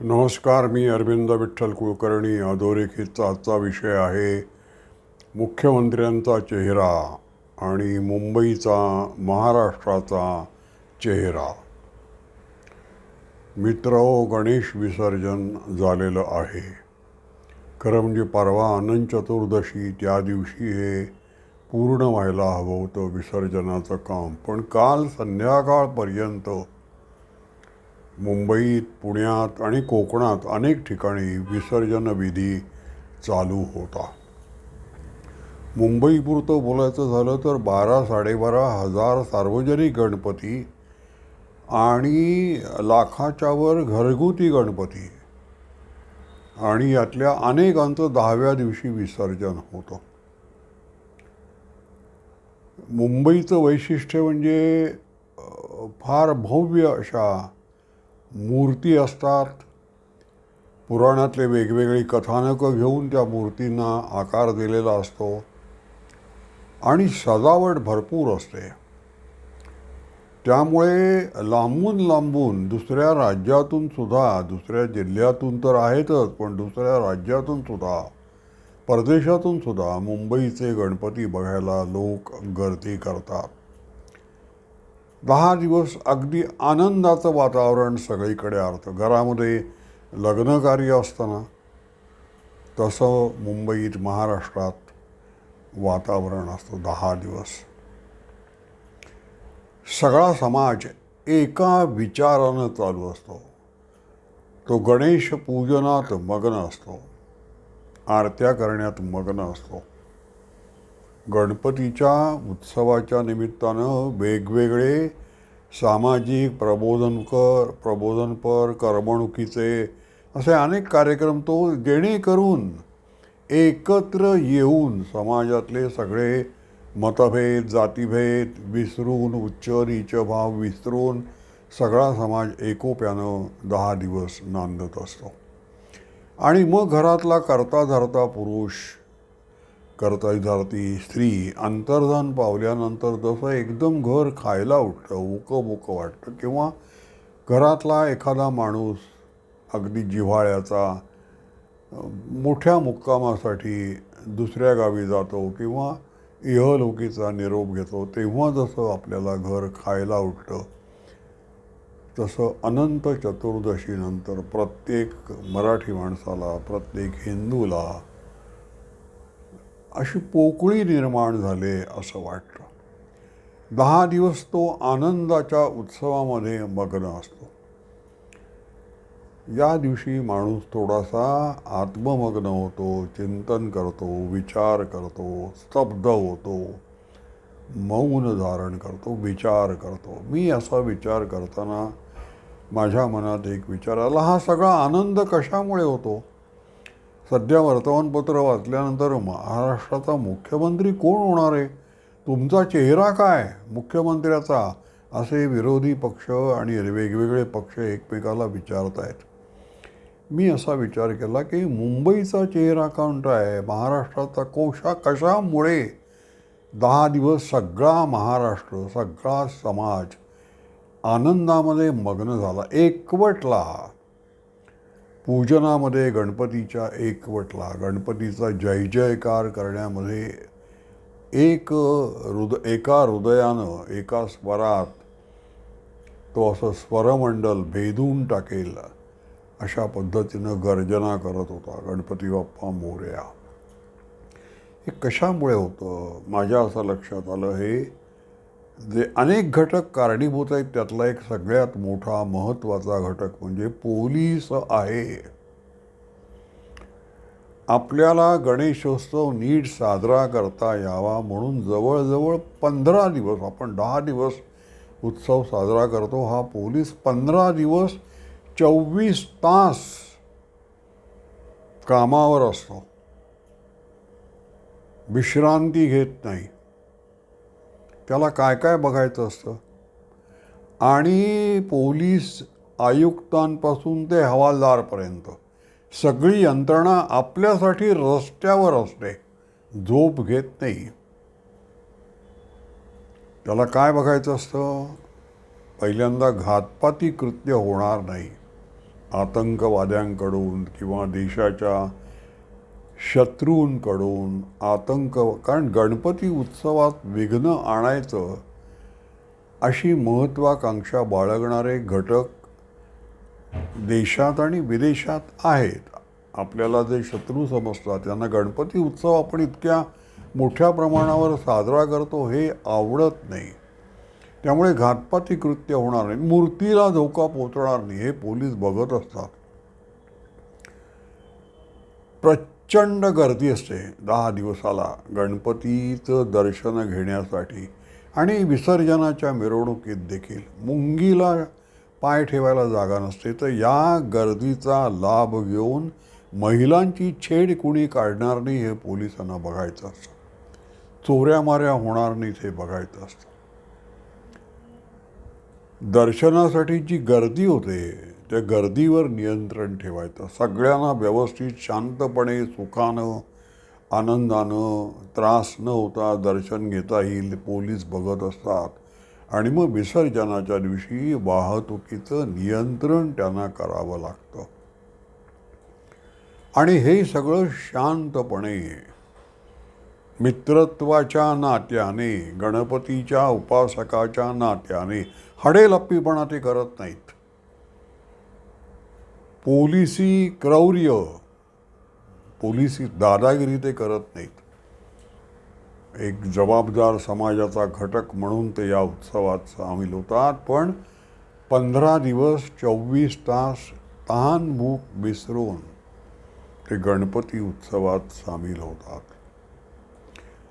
नमस्कार मी अरविंद विठ्ठल कुलकर्णी. अधोरेखितचा आजचा विषय आहे मुख्यमंत्र्यांचा चेहरा आणि मुंबईचा महाराष्ट्राचा चेहरा. मित्र गणेश विसर्जन झालेलं आहे. खरं म्हणजे परवा अनंत चतुर्दशी त्या दिवशी हे पूर्ण व्हायला हवं होतं विसर्जनाचं काम. पण काल संध्याकाळपर्यंत मुंबईत पुण्यात आणि कोकणात अनेक ठिकाणी विसर्जन विधी चालू होता. मुंबईपुरतं बोलायचं झालं तर बारा साडेबारा हजार सार्वजनिक गणपती आणि लाखाच्यावर घरगुती गणपती आणि यातल्या अनेकांचं दहाव्या दिवशी विसर्जन होतं. मुंबईचं वैशिष्ट्य म्हणजे फार भव्य अशा मूर्ती असतात. पुराणातले वेगवेगळी कथानकं घेऊन त्या मूर्तींना आकार दिलेला असतो. आणि सजावट भरपूर असते. त्यामुळे लांबून लांबून दुसऱ्या राज्यातून सुद्धा दुसऱ्या जिल्ह्यातून तर आहेतच पण दुसऱ्या राज्यातून सुद्धा परदेशातून सुद्धा मुंबईचे गणपती बघायला लोक गर्दी करतात. दहा दिवस अगदी आनंदाचं वातावरण सगळीकडे आरतं. घरामध्ये लग्नकार्य असताना तसं मुंबईत महाराष्ट्रात वातावरण असतं दहा दिवस. सगळा समाज एका विचारानं चालू असतो. तो गणेश पूजनात मग्न असतो. आरत्या करण्यात मग्न असतो. गणपतीच्या उत्सवाच्या निमित्तानं वेगवेगळे सामाजिक प्रबोधनकर प्रबोधनपर करमणुकीचे असे अनेक कार्यक्रम तो जेणेकरून एकत्र येऊन समाजातले सगळे मतभेद जातीभेद विसरून उच्च नीच भाव विसरून सगळा समाज एकोप्यानं दहा दिवस नांदत असतो. आणि मग घरातला करता धरता पुरुष करता धरती स्त्री. अंतर्धान पावल्यानंतर जसं एकदम घर खायला उठतं उकं बुकं वाटतं किंवा घरातला एखादा माणूस अगदी जिव्हाळ्याचा मोठ्या मुक्कामासाठी दुसऱ्या गावी जातो किंवा इहलोकीचा निरोप घेतो तेव्हा जसं आपल्याला घर खायला उठतं तसं अनंत चतुर्दशीनंतर प्रत्येक मराठी माणसाला प्रत्येक हिंदूला अशी पोकळी निर्माण झाले असं वाटतं. दहा दिवस तो आनंदाच्या उत्सवामध्ये मग्न असतो. या दिवशी माणूस थोडासा आत्ममग्न होतो चिंतन करतो विचार करतो स्तब्ध होतो मौन धारण करतो विचार करतो. मी असा विचार करताना माझ्या मनात एक विचार आला हा सगळा आनंद कशामुळे होतो? सध्या वर्तमानपत्र वाचल्यानंतर महाराष्ट्राचा मुख्यमंत्री कोण होणार आहे? तुमचा चेहरा काय? मुख्यमंत्र्याचा? असे विरोधी पक्ष आणि वेगवेगळे पक्ष एकमेकाला विचारत आहेत. मी असा विचार केला की मुंबईचा चेहरा कोणता आहे? महाराष्ट्राचा कोशा कशामुळे? दहा दिवस सगळा महाराष्ट्र सगळा समाज आनंदामध्ये मग्न झाला एकवटला. पूजनामध्ये गणपतीच्या एकवटला गणपतीचा जय जयकार करण्यामध्ये एक हृद एका हृदयानं एका स्वरात तो असं स्वरमंडल भेदून टाकेल अशा पद्धतीनं गर्जना करत होता गणपती बाप्पा मोर्या. हे कशामुळे होतं? माझ्या असं लक्षात आलं हे जे अनेक घटक कारणीभूत आहेत त्यातला एक सगळ्यात मोठा महत्त्वाचा घटक म्हणजे पोलीस आहे. आपल्याला गणेशोत्सव नीट साजरा करता यावा म्हणून जवळजवळ पंधरा दिवस आपण दहा दिवस उत्सव साजरा करतो. हा पोलीस पंधरा दिवस चोवीस तास कामावर असतो. विश्रांती घेत नाही. त्याला काय काय बघायचं असतं? आणि पोलीस आयुक्तांपासून ते हवालदारपर्यंत सगळी यंत्रणा आपल्यासाठी रस्त्यावर असते. झोप घेत नाही. त्याला काय बघायचं असतं? पहिल्यांदा घातपाती कृत्य होणार नाही. आतंकवाद्यांकडून किंवा देशाच्या शत्रूंकडून आतंक कारण गणपती उत्सवात विघ्न आणायचं अशी महत्त्वाकांक्षा बाळगणारे घटक देशात आणि विदेशात आहेत. आपल्याला जे शत्रू समजतात त्यांना गणपती उत्सव आपण इतक्या मोठ्या प्रमाणावर साजरा करतो हे आवडत नाही. त्यामुळे घातपाती कृत्य होणार नाही. मूर्तीला धोका पोचणार नाही हे पोलीस बघत असतात. प्रचंड गर्दी असते. दहा दिवसाला गणपतीचं दर्शन घेण्यासाठी. आणि विसर्जनाच्या मिरवणुकीत देखील मुंगीला पाय ठेवायला जागा नसते. तर या गर्दीचा लाभ घेऊन महिलांची छेड कुणी काढणार नाही हे पोलिसांना बघायचं असतं. चोऱ्यामाऱ्या होणार नाहीत हे बघायचं असतं. दर्शनासाठी जी गर्दी होते त्या गर्दीवर नियंत्रण ठेवायचं. सगळ्यांना व्यवस्थित शांतपणे सुखानं आनंदानं त्रास न होता दर्शन घेता येईल पोलीस बघत असतात. आणि मग विसर्जनाच्या दिवशी वाहतुकीचं नियंत्रण त्यांना करावं लागतं. आणि हे सगळं शांतपणे मित्रत्वाच्या नात्याने गणपतीच्या उपासकाच्या नात्याने हडेलप्पीपणा ते करत नाहीत. पोलिसी क्रौर्य. पोलिसी दादागिरी ते करत नाहीत. एक जबाबदार समाजाचा घटक म्हणून ते या उत्सवात सामील होतात पण पंधरा दिवस चोवीस तास तहान मूक विसरून ते गणपती उत्सवात सामील होतात.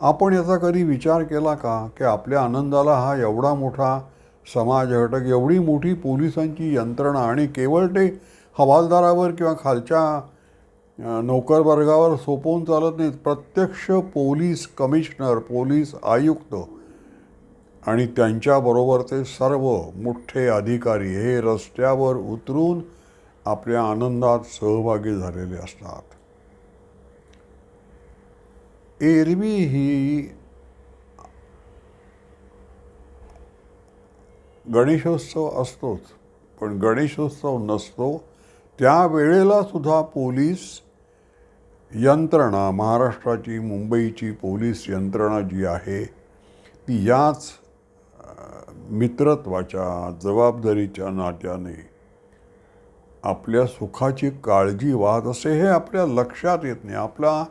आपण याचा कधी विचार केला का? की आपल्या आनंदाला हा एवढा मोठा समाज घटक एवढी मोठी पोलिसांची यंत्रणा आणि केवळ ते हवालदारावर किंवा खालच्या नोकरवर्गावर सोपवून चालत नाहीत. प्रत्यक्ष पोलीस कमिशनर पोलीस आयुक्त आणि त्यांच्याबरोबर ते सर्व मोठे अधिकारी हे रस्त्यावर उतरून आपल्या आनंदात सहभागी झालेले असतात. एरवी ही गणेशोत्सव असतोच पण गणेशोत्सव नसतो त्या वेळेला सुद्धा पोलीस यंत्रणा महाराष्ट्राची मुंबईची पोलीस यंत्रणा जी आहे ती याच मित्रत्वाच्या जबाबदारीच्या नात्याने आपल्या सुखाची काळजी वाहत असे हे आपल्या लक्षात येत नाही. आपला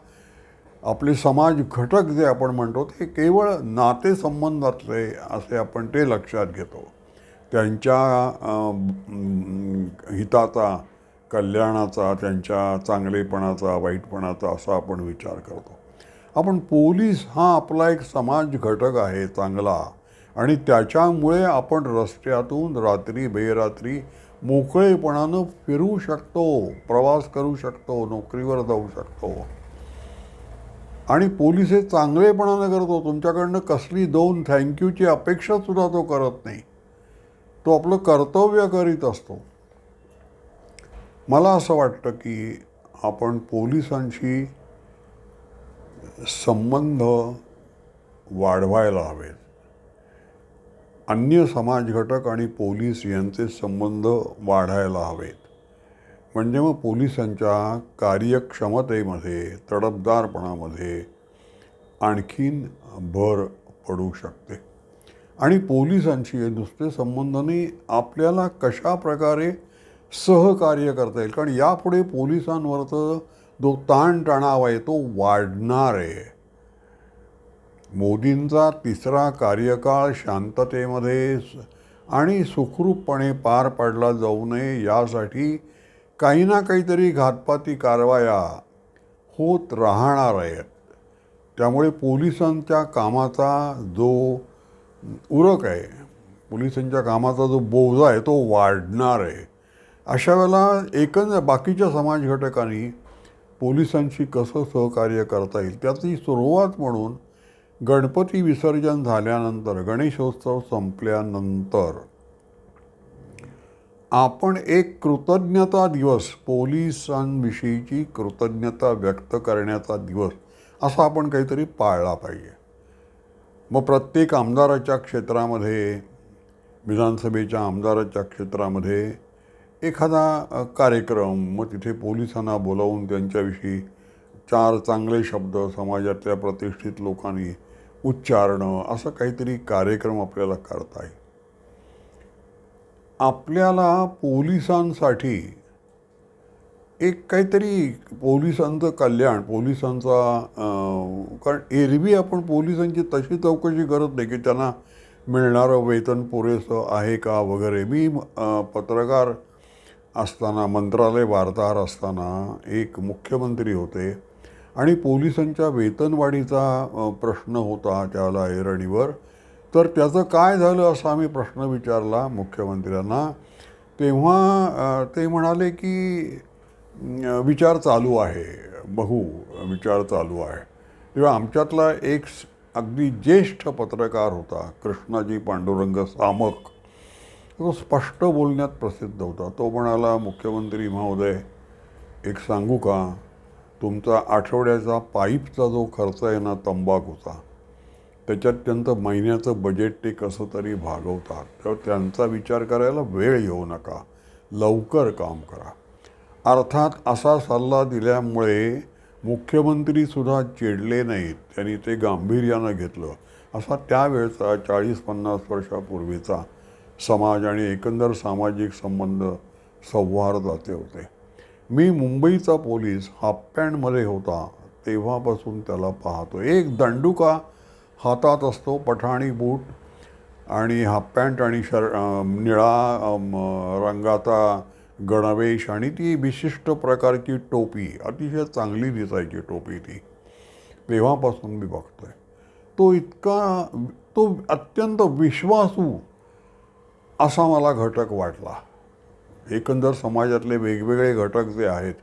आपले समाज घटक जे आपण म्हणतो ते केवळ नातेसंबंधातले असे आपण ते लक्षात घेतो. त्यांच्या हिताचा कल्याणाचा त्यांच्या चांगलेपणाचा वाईटपणाचा असा आपण विचार करतो. आपण पोलीस हा आपला एक समाज घटक आहे चांगला आणि त्याच्यामुळे आपण रस्त्यातून रात्री बेरात्री मोकळेपणानं फिरू शकतो प्रवास करू शकतो नोकरीवर जाऊ शकतो. आणि पोलीस हे चांगलेपणानं करतो. तुमच्याकडनं कसली दोन थँक्यूची अपेक्षासुद्धा तो करत नाही. तो आपलं कर्तव्य करीत असतो. मला असं वाटतं की आपण पोलिसांशी संबंध वाढवायला हवेत. अन्य समाजघटक आणि पोलीस यांचे संबंध वाढायला हवेत. म्हणजे मग पोलिसांच्या कार्यक्षमतेमध्ये तडफदारपणामध्ये आणखीन भर पडू शकते. आणि पोलिसांशी नुसते संबंधाने आपल्याला कशा प्रकारे सहकार्य करता येईल. कारण यापुढे पोलिसांवरचं जो ताणतणाव आहे तो वाढणार आहे. मोदींचा तिसरा कार्यकाळ शांततेमध्ये आणि सुखरूपपणे पार पाडला जाऊ नये यासाठी काही ना काहीतरी घातपाती कारवाया होत राहणार आहेत. त्यामुळे पोलिसांच्या कामाचा जो उरक आहे पोलिसांच्या कामाचा जो बोजा आहे तो वाढणार आहे. अशा वेळेला एकंदर बाकीच्या समाज घटकांनी पोलिसांशी कसं सहकार्य करता येईल त्याची सुरुवात म्हणून गणपती विसर्जन झाल्यानंतर गणेशोत्सव संपल्यानंतर आपण एक कृतज्ञता दिवस पोलिसांविषयीची कृतज्ञता व्यक्त करण्याचा दिवस असा आपण काहीतरी पाळला पाहिजे. मग प्रत्येक आमदाराच्या क्षेत्रामध्ये विधानसभेच्या आमदाराच्या क्षेत्रामध्ये एखादा कार्यक्रम मग तिथे पोलिसांना बोलावून त्यांच्याविषयी चार चांगले शब्द समाजातल्या प्रतिष्ठित लोकांनी उच्चारणं असं काहीतरी कार्यक्रम आपल्याला करता येईल. आपल्याला पोलिसांसाठी एक काहीतरी पोलिसांचं कल्याण पोलिसांचा कारण एरवी आपण पोलिसांची तशी चौकशी करत नाही की त्यांना मिळणारं वेतन पुरेसं आहे का वगैरे. मी पत्रकार असताना मंत्रालय वार्ताहर असताना एक मुख्यमंत्री होते आणि पोलिसांच्या वेतनवाढीचा प्रश्न होता त्याला ऐरणीवर. तर त्याचं काय झालं असा आम्ही प्रश्न विचारला मुख्यमंत्र्यांना. तेव्हा ते म्हणाले की विचार चालू आहे बघू विचार चालू आहे. तेव्हा आमच्यातला एक अगदी ज्येष्ठ पत्रकार होता कृष्णाजी पांडुरंग सामक. तो स्पष्ट बोलण्यात प्रसिद्ध होता. तो म्हणाला मुख्यमंत्री महोदय एक सांगू का? तुमचा आठवड्याचा पाईपचा जो खर्च आहे ना तंबाखूचा त्याच्यात त्यांचं महिन्याचं बजेट ते कसं तरी भागवतात. तर त्यांचा विचार करायला वेळ येऊ नका. लवकर काम करा. अर्थात असा सल्ला दिल्यामुळे मुख्यमंत्रीसुद्धा चिडले नाहीत. त्यांनी ते गांभीर्यानं घेतलं. असा त्यावेळचा चाळीस पन्नास वर्षापूर्वीचा समाज आणि एकंदर सामाजिक संबंध संवारदाते होते. मी मुंबईचा पोलीस हाफ पॅन्टमध्ये होता तेव्हापासून त्याला पाहतो. एक दंडुका हातात असतो पठाणी बूट आणि हाफ पॅन्ट आणि शर निळा रंगाचा गणवेश आणि ती विशिष्ट प्रकारची टोपी अतिशय चांगली दिसायची टोपी ती. तेव्हापासून मी बघतोय. तो इतका तो अत्यंत विश्वासू असा मला घटक वाटला. एकंदर समाजातले वेगवेगळे घटक जे आहेत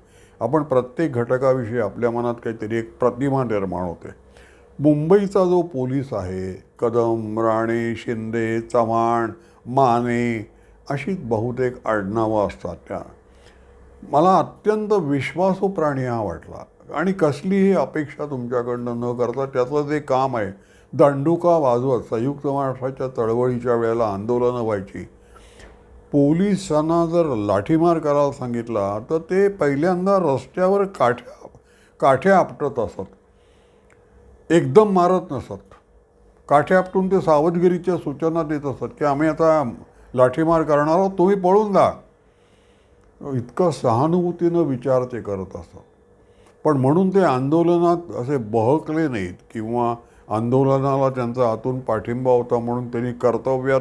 आपण प्रत्येक घटकाविषयी आपल्या मनात काहीतरी एक प्रतिमा निर्माण होते. मुंबईचा जो पोलीस आहे कदम राणे शिंदे चव्हाण माने अशी बहुतेक आडनावं असतात त्या. मला अत्यंत विश्वासू प्राणी हा वाटला. आणि कसलीही अपेक्षा तुमच्याकडनं न करता त्याचं जे काम आहे दांडुका वाजवत संयुक्त महाराष्ट्राच्या चळवळीच्या वेळेला आंदोलनं व्हायची. पोलिसांना जर लाठीमार करायला सांगितला तर ते पहिल्यांदा रस्त्यावर काठ्या काठ्या आपटत असत. एकदम मारत नसत. काठ्या आपटून ते सावधगिरीच्या सूचना देत असत की आम्ही आता लाठीमार करणार आहोत तुम्ही पळून जा. इतकं सहानुभूतीनं विचार ते करत असतात पण म्हणून ते आंदोलनात असे बहकले नाहीत किंवा आंदोलनाला त्यांचा आतून पाठिंबा होता म्हणून त्यांनी कर्तव्यात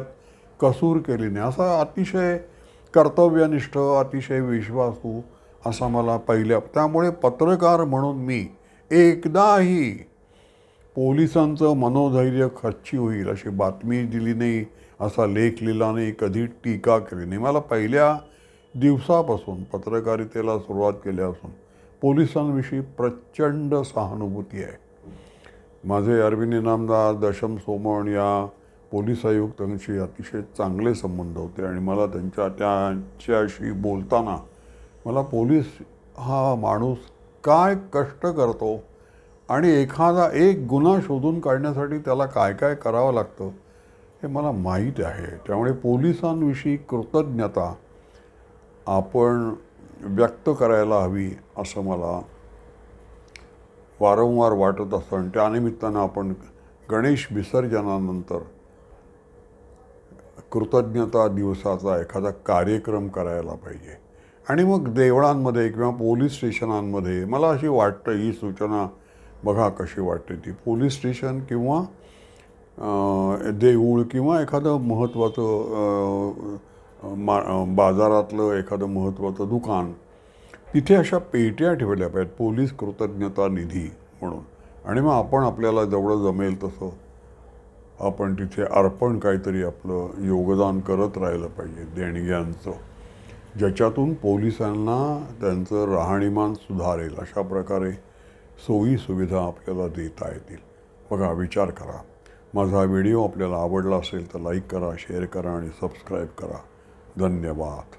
कसूर केली नाही. असा अतिशय कर्तव्यनिष्ठ अतिशय विश्वासू असा मला पहिल्या त्यामुळे पत्रकार म्हणून मी एकदाही पोलिसांचं मनोधैर्य खच्ची होईल अशी बातमी दिली नाही असा लेख लिहिला नाही कधी टीका केली नाही. मला पहिल्या दिवसापासून पत्रकारितेला सुरुवात केल्यापासून पोलिसांविषयी प्रचंड सहानुभूती आहे. माझे अरविंद इनामदार दशम सोमण या पोलीस आयुक्तांशी अतिशय चांगले संबंध होते आणि मला त्यांच्या त्यांच्याशी बोलताना मला पोलीस हा माणूस काय कष्ट करतो आणि एखादा एक गुन्हा शोधून काढण्यासाठी त्याला काय काय करावं लागतं हे मला माहीत आहे. त्यामुळे पोलिसांविषयी कृतज्ञता आपण व्यक्त करायला हवी असं मला वारंवार वाटत असतो. आणि त्यानिमित्तानं आपण गणेश विसर्जनानंतर कृतज्ञता दिवसाचा एखादा कार्यक्रम करायला पाहिजे. आणि मग देवळांमध्ये किंवा पोलीस स्टेशनांमध्ये मला अशी वाटतं ही सूचना बघा कशी वाटते ती. पोलीस स्टेशन किंवा देऊळ किंवा एखादं महत्त्वाचं मा बाजारातलं एखादं महत्त्वाचं दुकान तिथे अशा पेट्या ठेवल्या पाहिजेत पोलीस कृतज्ञता निधी म्हणून. आणि मग आपण आपल्याला जेवढं जमेल तसं आपण तिथे अर्पण काहीतरी आपलं योगदान करत राहिलं पाहिजे देणग्यांचं. ज्याच्यातून पोलिसांना त्यांचं राहणीमान सुधारेल अशा प्रकारे सोयी सुविधा आपल्याला देता येतील. बघा विचार करा. माझा व्हिडिओ आपल्याला आवडला असेल तर लाईक करा शेअर करा आणि सबस्क्राईब करा. धन्यवाद.